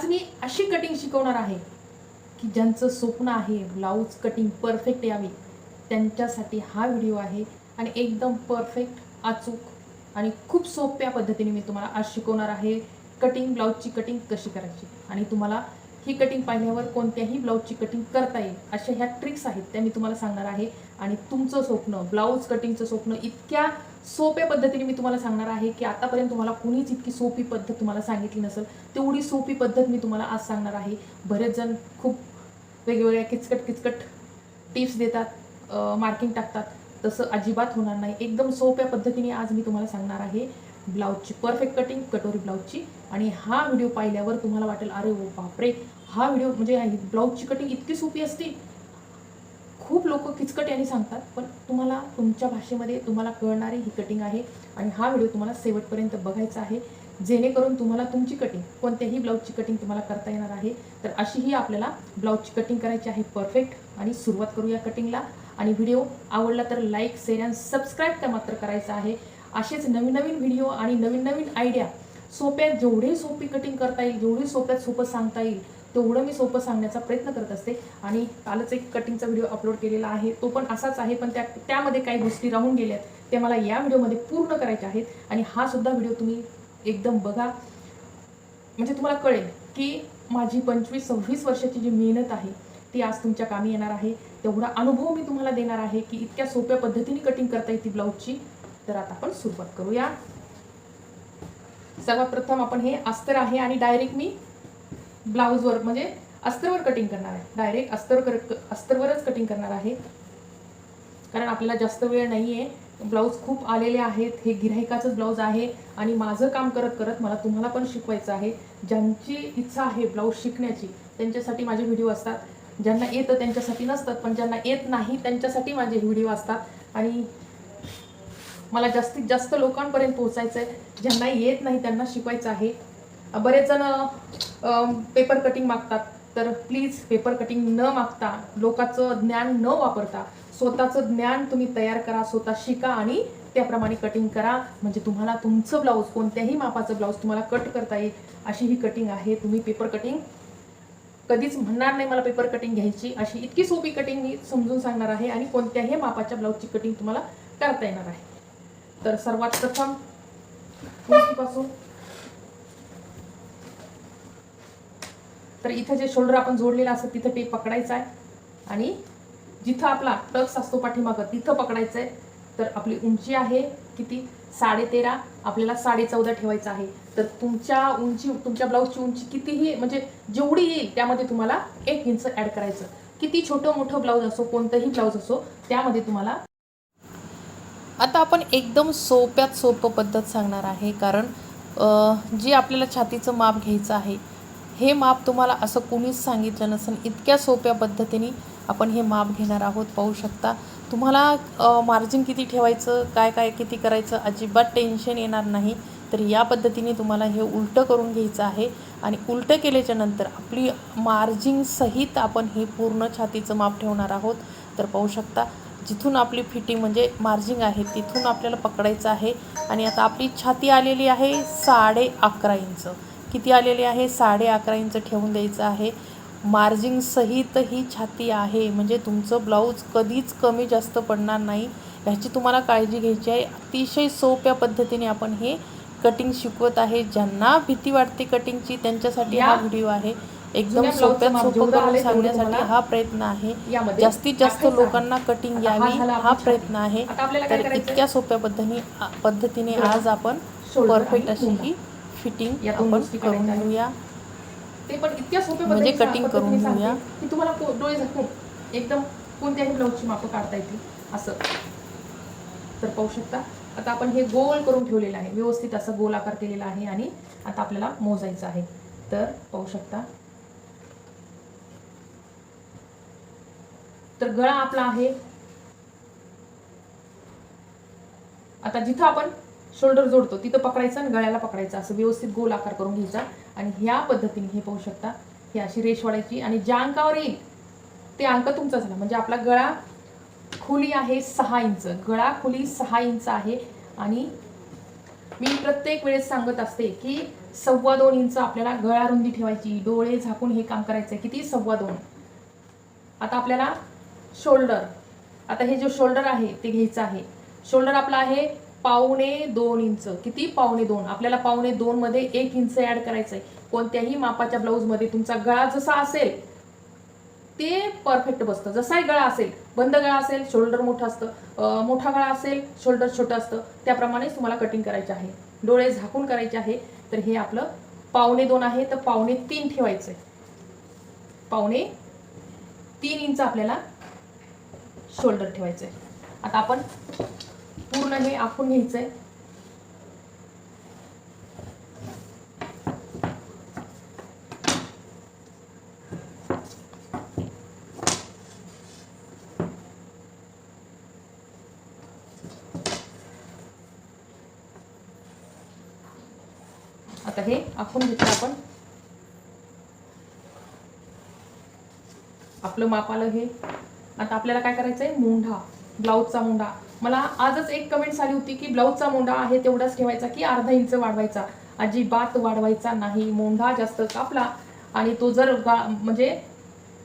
आज मी अशी कटिंग शिकवणार आहे की ज्यांचं स्वप्न आहे ब्लाऊज कटिंग परफेक्ट यावी त्यांच्यासाठी हा व्हिडिओ आहे आणि एकदम परफेक्ट अचूक आणि खूप सोप्या पद्धतीने मी तुम्हाला आज शिकवणार आहे कटिंग ब्लाऊजची कटिंग कशी करायची आणि तुम्हाला ही कटिंग पाहिल्यावर कोणत्याही ब्लाऊजची कटिंग करता येईल अशा ह्या ट्रिक्स आहेत त्या मी तुम्हाला सांगणार आहे. आणि तुमचं स्वप्न ब्लाऊज कटिंगचं स्वप्न इतक्या सोप्या पद्धतीने मी तुम्हाला सांगणार आहे की आतापर्यंत तुम्हाला कुणीच इतकी सोपी पद्धत तुम्हाला सांगितली नसेल. तेवढी सोपी पद्धत मी तुम्हाला आज सांगणार आहे. बरेच जण खूप वेगवेगळ्या किचकट किचकट टिप्स देतात मार्किंग टाकतात. तसं अजिबात होणार नाही. एकदम सोप्या पद्धतीने आज मी तुम्हाला सांगणार आहे. ब्लाऊजची परफेक्ट कटिंग कटोरी ब्लाऊजची. आणि हा व्हिडिओ पाहिल्यावर तुम्हाला वाटेल अरे ओ बापरे! हा व्हिडिओ म्हणजे ब्लाऊजची कटिंग इतकी सोपी असते. खूप लोक किचकट यांनी सांगतात पण तुम्हाला तुमच्या भाषेमध्ये तुम्हाला कळणारी ही कटिंग आहे आणि हा व्हिडिओ तुम्हाला शेवटपर्यंत बघायचा आहे. जेणेकरून तुम्हाला तुमची कटिंग कोणत्याही ब्लाऊजची कटिंग तुम्हाला करता येणार आहे. तर अशी ही आपल्याला ब्लाऊजची कटिंग करायची आहे परफेक्ट आणि सुरुवात करूया कटिंगला आणि व्हिडिओ आवडला तर लाईक शेअर आणि सबस्क्राईब तर मात्र करायचं आहे. असेच नवीन नवीन व्हिडिओ आणि नवीन नवीन आयडिया सोप्यात जेवढे सोपी कटिंग करता येईल जेवढी सोप्यात सोपं सांगता येईल तेवढं मी सोपं सांगण्याचा प्रयत्न करत असते. आणि कालच एक कटिंगचा व्हिडिओ अपलोड केलेला आहे. तो पण असाच आहे पण त्या त्यामध्ये काही गोष्टी राहून गेल्यात. ते मला या व्हिडिओमध्ये पूर्ण करायच्या आहेत. आणि हा सुद्धा व्हिडिओ तुम्ही एकदम बघा. म्हणजे तुम्हाला कळेल की माझी पंचवीस सव्वीस वर्षाची जी मेहनत आहे ती आज तुमच्या कामी येणार आहे. तेवढा अनुभव मी तुम्हाला देणार आहे की इतक्या सोप्या पद्धतीने कटिंग करता येते ब्लाऊजची. तर आता आपण सुरुवात करूया. सर्वात प्रथम आपण हे अस्तर आहे आणि डायरेक्ट मी ब्लाऊजवर म्हणजे अस्तरवर कटिंग करणार आहे. डायरेक्ट अस्तर कर अस्तरवरच कटिंग करणार आहे. कारण आपल्याला जास्त वेळ नाही आहे ब्लाऊज खूप आलेले आहेत. हे गिऱ्हाईकाचंच ब्लाऊज आहे. आणि माझं काम करत करत मला तुम्हाला पण शिकवायचं आहे. ज्यांची इच्छा आहे ब्लाऊज शिकण्याची त्यांच्यासाठी माझे व्हिडिओ असतात. ज्यांना येतं त्यांच्यासाठी नसतात पण ज्यांना येत नाही त्यांच्यासाठी माझे व्हिडिओ असतात. आणि मला जास्तीत जास्त लोकांपर्यंत पोहोचायचं आहे ज्यांना येत नाही त्यांना शिकवायचं आहे. बरेच जण पेपर कटिंग मागतात. तर प्लीज पेपर कटिंग न मागता लोकांचं ज्ञान न वापरता स्वतःचं ज्ञान तुम्ही तयार करा स्वतः शिका आणि त्याप्रमाणे कटिंग करा. म्हणजे तुम्हाला तुमचं ब्लाऊज कोणत्याही मापाचं ब्लाऊज तुम्हाला कट करता येईल अशी ही कटिंग आहे. तुम्ही पेपर कटिंग कधीच म्हणणार नाही मला पेपर कटिंग घ्यायची. अशी इतकी सोपी कटिंग मी समजून सांगणार आहे आणि कोणत्याही मापाच्या ब्लाऊजची कटिंग तुम्हाला करता येणार आहे. तर सर्वात प्रथमपासून तर इथं जे शोल्डर आपण जोडलेलं असतं तिथं टेप पकडायचं आहे. आणि जिथं आपला टक्स असतो पाठीमागं तिथं पकडायचं आहे तर आपली उंची आहे किती? साडे तेरा आपल्याला साडे चौदा ठेवायचं आहे. तर तुमच्या उंची तुमच्या ब्लाऊजची उंची कितीही म्हणजे जेवढी येईल त्यामध्ये तुम्हाला एक इंच ॲड करायचं. किती छोटं मोठं ब्लाऊज असो कोणतंही ब्लाऊज असो त्यामध्ये तुम्हाला आता आपण एकदम सोप्यात सोपं पद्धत सांगणार आहे. कारण जे आपल्याला छातीचं माप घ्यायचं आहे हे माप तुम्हाला असं कोणीच सांगितलं नसेल. इतक्या सोप्या पद्धतीने आपण हे माप घेणार आहोत पाहू शकता. तुम्हाला मार्जिन किती ठेवायचं काय काय किती करायचं अजिबात टेन्शन येणार नाही. तर या पद्धतीने तुम्हाला हे उलटं करून घ्यायचं आहे. आणि उलटं केल्याच्यानंतर आपली मार्जिन सहित आपण हे पूर्ण छातीचं माप ठेवणार आहोत. तर पाहू शकता जिथून आपली फिटिंग म्हणजे मार्जिंग आहे तिथून आपल्याला पकडायचं आहे. आणि आता आपली छाती आलेली आहे साडे अकरा इंच. किती आलेली आहे? साडे अकरा इंच ठेवून द्यायचं आहे. मार्जिंग सहित ही छाती आहे. म्हणजे तुमचं ब्लाऊज कधीच कमी जास्त पडणार नाही. ह्याची तुम्हाला काळजी घ्यायची आहे. अतिशय सोप्या पद्धतीने आपण हे कटिंग शिकवत आहे. ज्यांना भीती वाटते कटिंगची त्यांच्यासाठी हा व्हिडिओ आहे. एकदम सोप्यात सोपं करून सांगण्यासाठी हा प्रयत्न आहे. जास्तीत जास्त. लोकांना कटिंग हा यावी हा प्रयत्न आहे. तर इतक्या सोप्या पद्धतीने पद्धतीने. आज आपण परफेक्ट अशी. ही फिटिंग आपण करून. घेऊया. ते पण इतक्या सोप्या म्हणजे पद्धतीने करून घेऊया. की तुम्हाला डोळे झाकून एकदम कोणत्याही ब्लाऊजची मापं काढता येतील असं. तर पाहू शकता आता आपण हे गोल करून ठेवलेलं आहे. व्यवस्थित असं गोल आकार केलेला आहे आणि आता आपल्याला मोजायचं आहे. तर पाहू शकता. तर गळा आपला आहे. आता जिथं आपण शोल्डर जोडतो तिथं पकडायचं आणि गळ्याला पकडायचं. असं व्यवस्थित गोल आकार करून घ्यायचा आणि ह्या पद्धतीने हे पाहू शकता ही अशी रेष वाढायची आणि ज्या अंकावर येईल ते अंक तुमचा झाला. म्हणजे आपला गळा खुली आहे सहा इंच. गळा खुली सहा इंच आहे आणि मी प्रत्येक वेळेस सांगत असते की सव्वा दोन इंच आपल्याला गळा रुंदी ठेवायची डोळे झाकून हे काम करायचं आहे किती? सव्वा दोन. आता आपल्याला शोल्डर आता हे जे शोल्डर आहे ते घ्यायचं आहे. शोल्डर आपला आहे पावणे दोन इंच. किती? पावणे दोन. आपल्याला पावणे दोन मध्ये एक इंच ऍड करायचं आहे कोणत्याही मापाच्या ब्लाऊजमध्ये तुमचा गळा जसा असेल ते परफेक्ट बसतं. जसाही गळा असेल बंद गळा असेल शोल्डर मोठं असतं. मोठा गळा असेल शोल्डर छोटं असतं. त्याप्रमाणेच तुम्हाला कटिंग करायचे आहे. डोळे झाकून करायचे आहे. तर हे आपलं पावणे दोन आहे. तर पावणे तीन ठेवायचं आहे पावणे तीन इंच आपल्याला शोल्डर ठेवायचं आहे आता आपण पूर्ण हे आखून घ्यायचं आहे आता हे आखून घेतलं आपण. आपलं मापालं हे. आता आपल्याला काय करायचं आहे मोंढा. ब्लाऊजचा मोंढा मला आजच एक कमेंट्स आली होती की ब्लाऊजचा मोंडा आहे तेवढाच ठेवायचा की अर्धा इंच वाढवायचा. अजिबात वाढवायचा नाही. मोंढा जास्त कापला आणि तो जर गा म्हणजे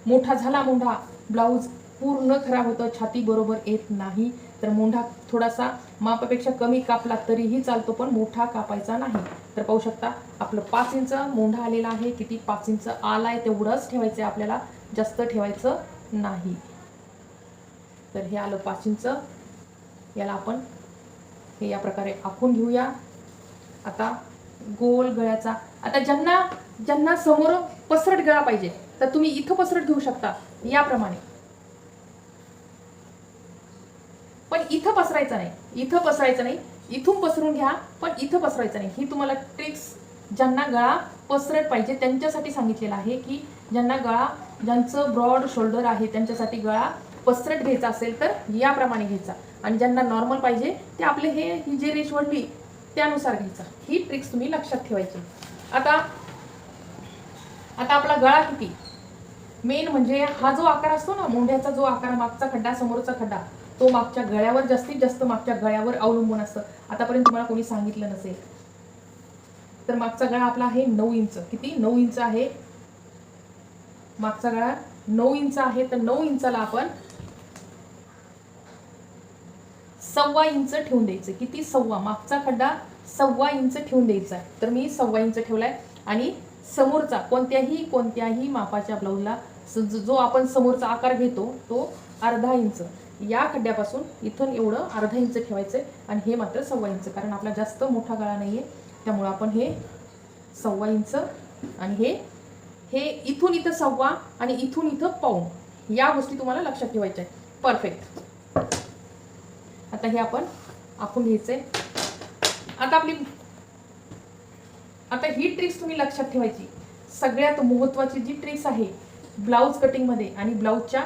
मोठा झाला मोंढा ब्लाऊज पूर्ण खराब होतं छाती बरोबर येत नाही. तर मोंढा थोडासा मापापेक्षा कमी कापला तरीही चालतो पण मोठा कापायचा नाही. तर पाहू शकता आपलं पाच इंच मोंढा आलेला आहे. किती पाच इंच आलाय तेवढंच ठेवायचं आहे आपल्याला. जास्त ठेवायचं नाही. तर हे आलं पाच इंच याला आपण हे या प्रकारे आखून घेऊया. आता गोल गळ्याचा आता ज्यांना ज्यांना समोर पसरट गळा पाहिजे तर तुम्ही इथं पसरट घेऊ शकता याप्रमाणे. पण इथं पसरायचं नाही इथं पसरायचं नाही इथून पसरून घ्या पण इथं पसरायचं नाही. ही तुम्हाला ट्रिक्स ज्यांना गळा पसरट पाहिजे त्यांच्यासाठी सांगितलेलं आहे की ज्यांना गळा ज्यांचं ब्रॉड शोल्डर आहे त्यांच्यासाठी गळा पसरट घ्यायचा असेल तर याप्रमाणे घ्यायचा. आणि ज्यांना नॉर्मल पाहिजे ते आपले हे ही जी रेश वडली त्यानुसार घ्यायचा. ही ट्रिक्स तुम्ही लक्षात ठेवायची. आता आता आपला गळा किती? मेन म्हणजे हा जो आकार असतो ना मुंढ्याचा जो आकार मागचा खड्डा समोरचा खड्डा तो मागच्या गळ्यावर जास्तीत जास्त मागच्या गळ्यावर अवलंबून असतं. आतापर्यंत तुम्हाला कोणी सांगितलं नसेल. तर मागचा गळा आपला आहे नऊ इंच. किती? नऊ इंच आहे. मागचा गळा नऊ इंच आहे. तर नऊ इंचाला आपण सव्वा इंच ठेवून द्यायचं. किती? सव्वा. मागचा खड्डा सव्वा इंच ठेवून द्यायचा आहे. तर मी सव्वा इंच ठेवलाय. आणि समोरचा कोणत्याही कोणत्याही मापाच्या ब्लाऊजला स- जो आपण समोरचा आकार घेतो तो अर्धा इंच. या खड्ड्यापासून इथून एवढं अर्धा इंच ठेवायचं आहे आणि हे मात्र सव्वा इंच. कारण आपला जास्त मोठा गळा नाही आहे त्यामुळं आपण हे सव्वा इंच आणि हे हे इथून इथं सव्वा आणि इथून इथं पाऊण या गोष्टी तुम्हाला लक्षात ठेवायच्या आहेत. परफेक्ट आता हे आपण आखून घ्यायचंय आता आपली आता ही ट्रिक्स तुम्ही लक्षात ठेवायची. सगळ्यात महत्वाची जी ट्रिक्स आहे ब्लाऊज कटिंगमध्ये आणि ब्लाऊजच्या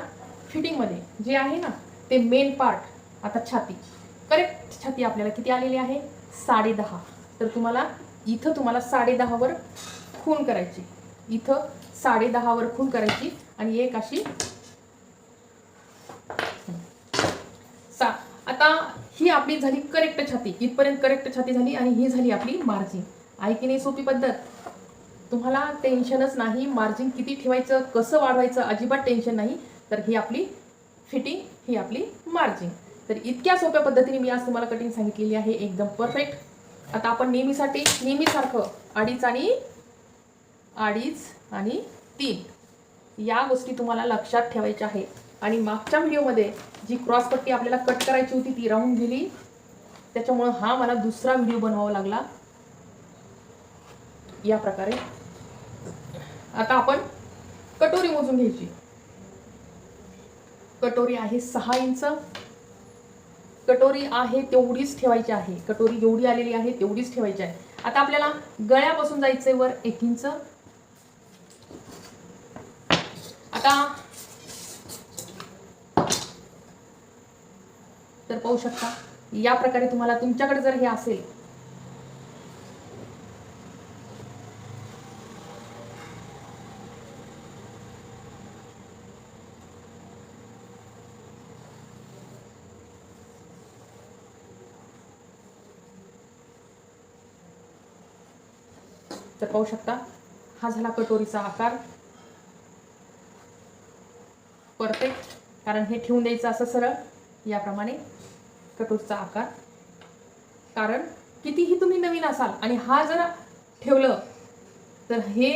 फिटिंगमध्ये जे आहे ना ते मेन पार्ट आता छाती. करेक्ट छाती आपल्याला किती आलेली आहे? साडे दहा. तर तुम्हाला इथं तुम्हाला साडे दहावर खून करायची. इथं साडे दहावर खून करायची आणि एक अशी सा आता ही आपली झाली करेक्ट छाती. इथपर्यंत करेक्ट छाती झाली आणि ही झाली आपली मार्जिन आहे की नाही सोपी पद्धत? तुम्हाला टेन्शनच नाही. मार्जिन किती ठेवायचं कसं वाढवायचं अजिबात टेन्शन नाही. तर ही आपली फिटिंग ही आपली मार्जिन तर इतक्या सोप्या पद्धतीने मी आज तुम्हाला कटिंग सांगितलेली आहे. एकदम परफेक्ट आता आपण नेहमीसाठी नेहमीसारखं अडीच आणि अडीच आणि तीन या गोष्टी तुम्हाला लक्षात ठेवायच्या आहे आणि मागच्या व्हिडिओमध्ये जी क्रॉसपट्टी आपल्याला कट करायची होती ती राहून गेली. त्याच्यामुळं हा मला दुसरा व्हिडिओ बनवावा लागला. या प्रकारे. आता आपण कटोरी मोजून घ्यायची. कटोरी आहे सहा इंच. कटोरी आहे तेवढीच ठेवायची आहे. कटोरी जेवढी आलेली आहे तेवढीच ठेवायची आहे. आता आपल्याला गळ्यापासून जायचंय वर एक इंच. आता तर पाहू शकता या प्रकारे तुम्हाला तुमच्याकडे जर हे असेल तर पाहू शकता हा झाला कटोरीचा आकार. परफेक्ट कारण हे ठेवून द्यायचं असं सरळ. याप्रमाणे कटोरीचा आकार. कारण कितीही तुम्ही नवीन असाल आणि हा जर ठेवलं तर हे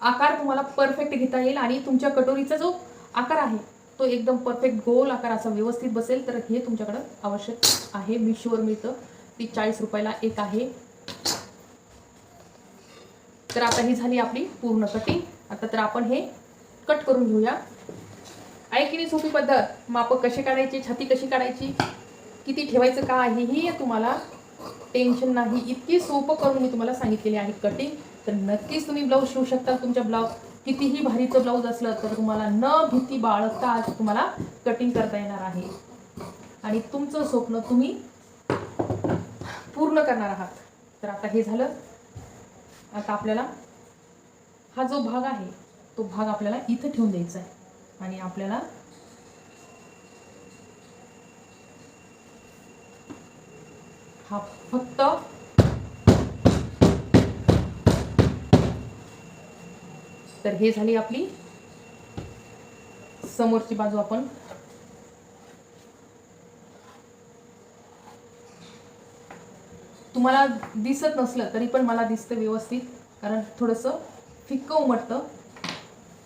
आकार तुम्हाला परफेक्ट घेता येईल आणि तुमच्या कटोरीचा जो आकार आहे तो एकदम परफेक्ट गोल आकार असा व्यवस्थित बसेल तर हे तुमच्याकडं आवश्यक आहे. मिशोवर मिळतं. ती चाळीस रुपयाला एक आहे. तर आता ही झाली आपली पूर्ण कटिंग आता तर आपण हे कट करून घेऊया. आहे की नाही सोपी पद्धत? माप कशी काढायची छाती कशी काढायची? किती ठेवायचं का आहे ही तुम्हाला टेन्शन नाही. इतकी सोपं करून मी तुम्हाला सांगितलेली आहे कटिंग तर नक्कीच तुम्ही ब्लाऊज शिवू शकता तुमच्या ब्लाऊज कितीही भारीचं ब्लाऊज असलं तर तुम्हाला न भीती बाळगता आज तुम्हाला कटिंग करता येणार आहे. आणि तुमचं स्वप्न तुम्ही पूर्ण करणार आहात. तर आता हे झालं. आता आपल्याला हा जो भाग आहे तो भाग आपल्याला इथं ठेवून द्यायचा आहे. आणि आपल्याला हा फक्त तर हे झाली आपली समोरची बाजू आपण. तुम्हाला दिसत नसलं तरी पण मला दिसतं व्यवस्थित कारण थोडंसं फिक्क उमटतं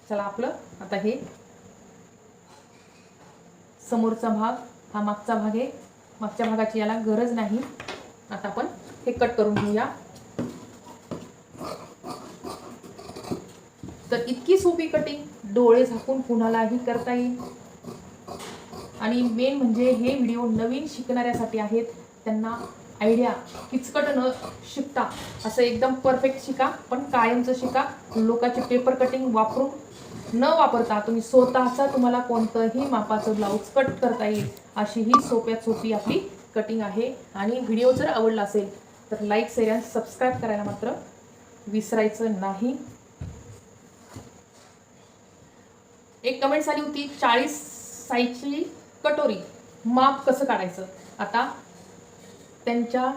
चला आपलं आता हे समोरचा भाग हा मागचा भाग आहे. मागच्या भागाची याला गरज नाही. आता आपण हे कट करून घेऊया. तर इतकी सोपी कटिंग डोळे झाकून कुणालाही करता येईल. आणि मेन म्हणजे हे व्हिडिओ नवीन शिकणाऱ्यासाठी आहेत. त्यांना आयडिया किचकट न शिकता. असं एकदम परफेक्ट शिका पण कायमचं शिका. लोकांचे पेपर कटिंग वापरून न वापरता तुम्ही स्वतःचा तुम्हाला कोणतंही मापाचं ब्लाऊज कट करता येईल अशी ही सोप्यात सोपी आपली कटिंग आहे. आणि व्हिडिओ जर आवडला असेल तर लाईक शेअर आणि सबस्क्राईब करायला मात्र विसरायचं नाही. एक कमेंट्स आली होती चाळीस साईजची कटोरी माप कसं काढायचं? आता त्यांच्या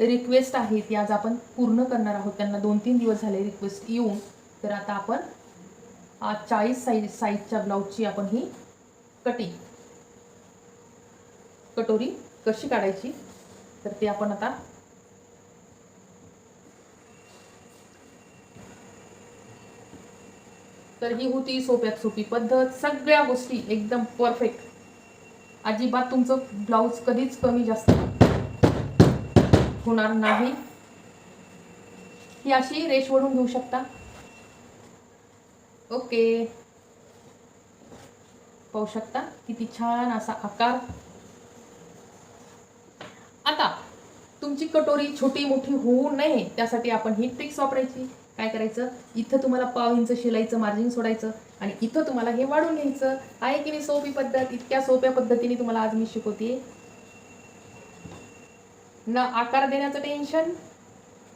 रिक्वेस्ट आहे ती आज आपण पूर्ण करणार आहोत. त्यांना दोन तीन दिवस झाले रिक्वेस्ट येऊन. तर आता आपण चाळीस साईज साईजच्या ब्लाऊजची आपण ही कटिंग कटोरी कशी काढायची? तर ते आपण आता तर ही होती सोप्यात सोपी पद्धत. सगळ्या गोष्टी एकदम परफेक्ट अजिबात तुमचं ब्लाऊज कधीच कमी जास्त होणार नाही. ही अशी रेश ओढून घेऊ शकता. ओके. पाहू शकता किती छान असा आकार. आता तुमची कटोरी छोटी मोठी होऊ नये त्यासाठी आपण ही ट्रिक्स वापरायची. काय करायचं? इथं तुम्हाला पाव इंच शिलाईचं मार्जिन सोडायचं आणि इथं तुम्हाला हे वाढून घ्यायचं. आहे की नाही सोपी पद्धत? इतक्या सोप्या पद्धतीने तुम्हाला आज मी शिकवते ना आकार देण्याचं टेन्शन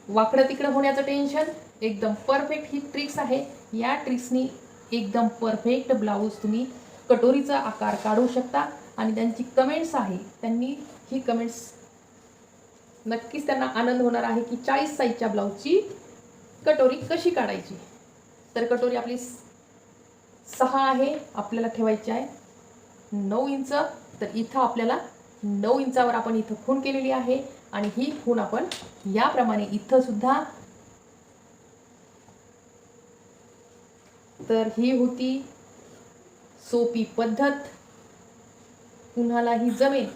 वाकडं तिकडं होण्याचं टेन्शन एकदम परफेक्ट ही ट्रिक्स आहे. या ट्रिक्सनी एकदम परफेक्ट ब्लाऊज तुम्ही कटोरीचा आकार काढू शकता. आणि त्यांची कमेंट्स आहे. त्यांनी ही कमेंट्स नक्कीच त्यांना आनंद होणार आहे की चाळीस साईजच्या ब्लाऊजची कटोरी कशी काढायची. तर कटोरी आपली सहा आहे आपल्याला ठेवायची आहे नऊ इंच. तर इथं आपल्याला नऊ इंचावर आपण इथं खून केलेली आहे. आणि ही खून आपण याप्रमाणे इथं सुद्धा तर ही होती सोपी पद्धत. कुणालाही जमेल.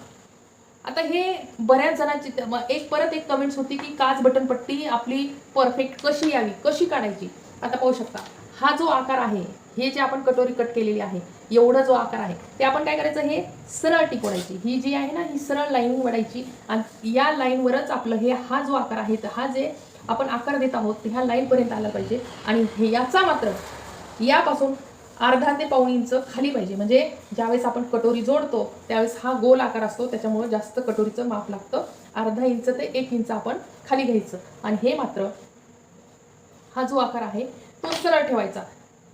आता हे बऱ्याच जणांची एक परत एक कमेंट्स होती की काच बटन पट्टी आपली परफेक्ट कशी यावी? कशी काढायची? आता पाहू शकता. हा जो आकार आहे हे जे आपण कटोरी कट केलेली आहे एवढा जो आकार आहे ते आपण काय करायचं? हे सरळ टिकवायची. ही जी आहे ना ही सरळ लाईन वडायची आणि या लाईनवरच आपलं हे हा जो आकार आहे हा जे आपण आकार देत आहोत ह्या लाईनपर्यंत आला पाहिजे. आणि हे याचा मात्र यापासून अर्धा ते पाऊण इंच खाली पाहिजे. म्हणजे ज्यावेळेस आपण कटोरी जोडतो त्यावेळेस हा गोल आकार असतो. त्याच्यामुळे जास्त कटोरीचं माप लागतं. अर्धा इंच ते एक इंच आपण खाली घ्यायचं. आणि हे मात्र हा जो आकार आहे तो सरळ ठेवायचा.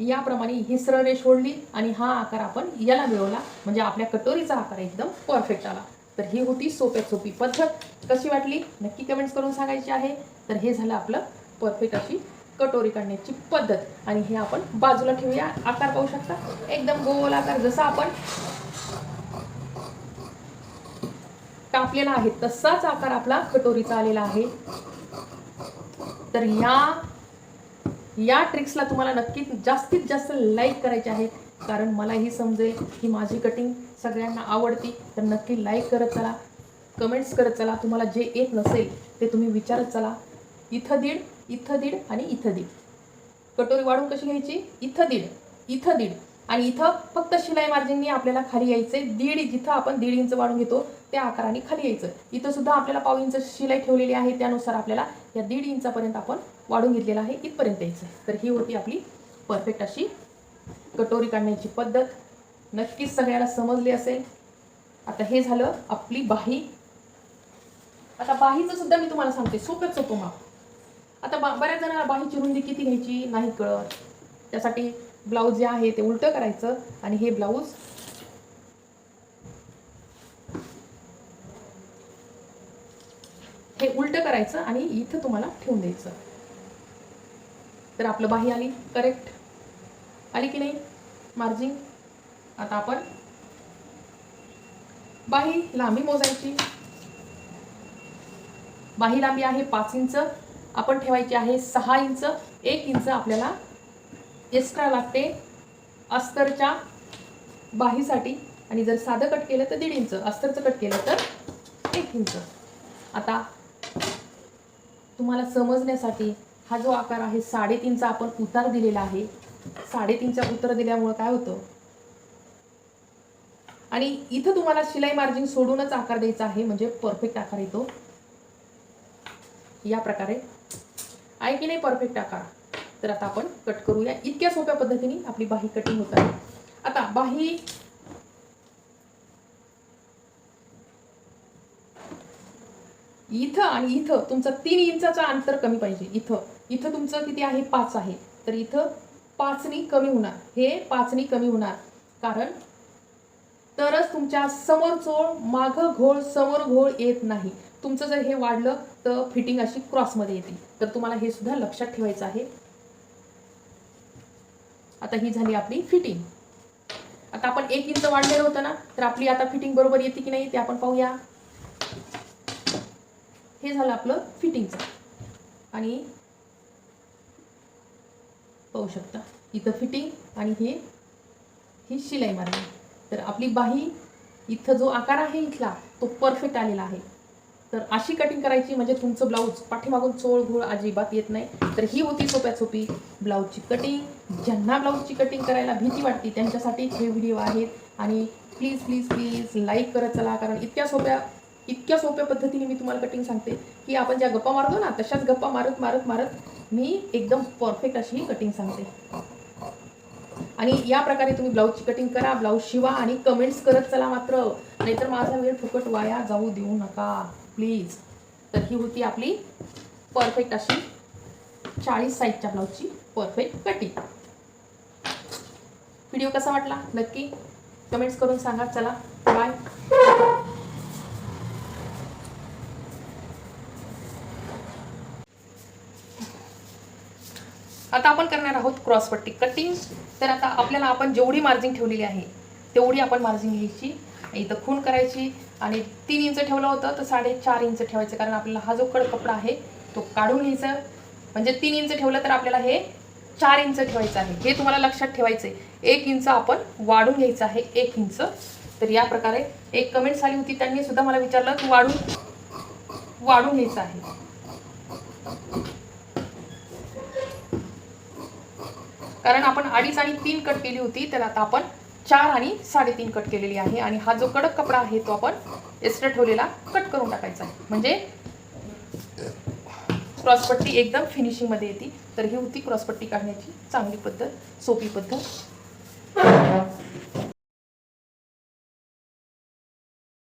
याप्रमाणे ही सरळ रेष ओढली आणि हा आकार आपण याला मिळवला. म्हणजे आपल्या कटोरीचा आकार एकदम परफेक्ट आला. तर ही होती सोप्यात सोपी पद्धत. कशी वाटली? नक्की कमेंट्स करून सांगायची आहे. तर हे झालं आपलं परफेक्ट अशी कटोरी काढण्याची पद्धत. आणि हे आपण बाजूला ठेवूया. आकार पाहू शकता? एकदम गोल आकार. जसा आपण कापलेला आहे तसाच आकार आपला कटोरीचा आलेला आहे. तर या या ट्रिक्सला तुम्हाला नक्कीच जास्तीत जास्त लाईक करायचे आहे कारण मलाही समजेल की माझी कटिंग सगळ्यांना आवडती. तर नक्की लाईक करत चला. कमेंट्स करत चला. तुम्हाला जे येत नसेल ते तुम्ही विचारत चला. इथं दीड इथं दीड आणि इथं दीड. कटोरी वाढून कशी घ्यायची? इथं दीड इथं दीड. आणि इथं फक्त शिलाई मार्जिननी आपल्याला खाली यायचं आहे दीड जिथं आपण दीड इंच वाढून घेतो त्या आकाराने खाली यायचं. इथं सुद्धा आपल्याला पाव इंच शिलाई ठेवलेली आहे. त्यानुसार आपल्याला या दीड इंचापर्यंत आपण वाढून घेतलेलं आहे. इथपर्यंत यायचं. तर ही होती आपली परफेक्ट अशी कटोरी काढण्याची पद्धत. नक्कीच सगळ्याला समजली असेल. आता हे झालं आपली बाही. आता बाहीचं सुद्धा मी तुम्हाला सांगते. सोपंच सोपं माप. आता बा बऱ्याच जणांना बाहीची रुंदी किती घ्यायची नाही कळत. त्यासाठी ब्लाऊज जे आहे ते उलटं करायचं आणि हे ब्लाऊज हे उलटं करायचं आणि इथं तुम्हाला ठेवून द्यायचं. तर आपलं बाही आली करेक्ट आली की नाही? मार्जिंग आता आपण बाही लांबी मोजायची. बाही लांबी आहे पाच इंच. आपण ठेवायची आहे सहा इंच. एक इंच आपल्याला एक्स्ट्रा लागते. अस्तरच्या बाहीसाठी. आणि जर साधं कट केलं तर दीड इंच. अस्तरचं कट केलं तर एक इंच. आता तुम्हाला समजण्यासाठी हा जो आकार आहे साडेतीनचा आपण उतार दिलेला आहे. साडेतीनचा उतार दिल्यामुळं काय होतं? आणि इथं तुम्हाला शिलाई मार्जिन सोडूनच आकार द्यायचा आहे. म्हणजे परफेक्ट आकार येतो. या प्रकारे. आहे की नाही परफेक्ट आकार? तर आता आपण कट करूया. इतक्या सोप्या पद्धतीने आपली बाही कटिंग होत आहे. आता बाही इथं आणि इथं तुमचं तीन इंचाचं अंतर कमी पाहिजे. इथं. इथं तुमचं किती आहे? पाच आहे. तर इथं पाचनी कमी होणार. हे पाचनी कमी होणार. कारण तरच तुमच्यासमोर चोळ मागं घोळ समोर घोळ येत नाही. तुमचं जर हे वाढलं तर फिटिंग अशी क्रॉसमध्ये येते. तर तुम्हाला हे सुद्धा लक्षात ठेवायचं आहे. आता ही झाली आपली फिटिंग आता आपण एक इंच वाढलेलं होतं ना तर आपली आता फिटिंग बरोबर येते की नाही ते आपण पाहूया. हे झालं आपलं फिटिंगचं आणि पाहू शकता इथं फिटिंग आणि हे ही शिलाई मारली तर आपली बाही इथं जो आकार आहे इथला तो परफेक्ट आलेला आहे. तर अशी कटिंग करायची म्हणजे तुमचं ब्लाऊज पाठीमागून चोळ घोळ अजिबात येत नाही. तर ही होती सोप्या सोपी ब्लाऊजची कटिंग ज्यांना ब्लाऊजची कटिंग करायला भीती वाटते त्यांच्यासाठी हे व्हिडिओ आहेत. आणि प्लीज प्लीज प्लीज लाईक करत चला कारण इतक्या सोप्या इतक्या सोप्या पद्धतीने मी तुम्हाला कटिंग सांगते की आपण ज्या गप्पा मारतो ना तशाच गप्पा मारत मारत मारत मी एकदम परफेक्ट अशी ही कटिंग सांगते. आणि या प्रकारे तुम्ही ब्लाऊजची कटिंग करा ब्लाऊज शिवा आणि कमेंट्स करत चला मात्र. नाहीतर माझा वेळ फुकट वाया जाऊ देऊ नका. प्लीज तर ही होती आपली परफेक्ट अशी चाळीस साईजच्या ब्लाऊजची परफेक्ट कटिंग व्हिडिओ कसा वाटला? नक्की कमेंट्स करून सांगा. चला. बाय आता आपण करणार आहोत क्रॉसपट्टी कटिंग तर आता आपल्याला आपण जेवढी मार्जिंग ठेवलेली आहे तेवढी आपण मार्जिंग घ्यायची. इथं खूण करायची आणि तीन इंच ठेवलं होतं तर साडेचार इंच ठेवायचं. कारण आपल्याला हा जो कड कपडा आहे तो काढून घ्यायचा. म्हणजे तीन इंच ठेवलं तर आपल्याला हे चार इंच ठेवायचं आहे. हे तुम्हाला लक्षात ठेवायचं आहे एक इंच आपण वाढून घ्यायचं आहे एक इंच. तर या प्रकारे एक कमेंट्स आली होती. त्यांनी सुद्धा मला विचारलं की वाढून वाढून घ्यायचं आहे. कारण आपण अडीच आणि तीन कट केली होती तर आता आपण चार आणि साडेतीन कट केलेली आहे. आणि हा जो कडक कपडा आहे तो आपण एक्स्ट्रा ठेवलेला कट करून टाकायचा आहे. म्हणजे क्रॉसपट्टी एकदम फिनिशिंगमध्ये येते. तर ही होती क्रॉसपट्टी काढण्याची चांगली पद्धत सोपी पद्धत.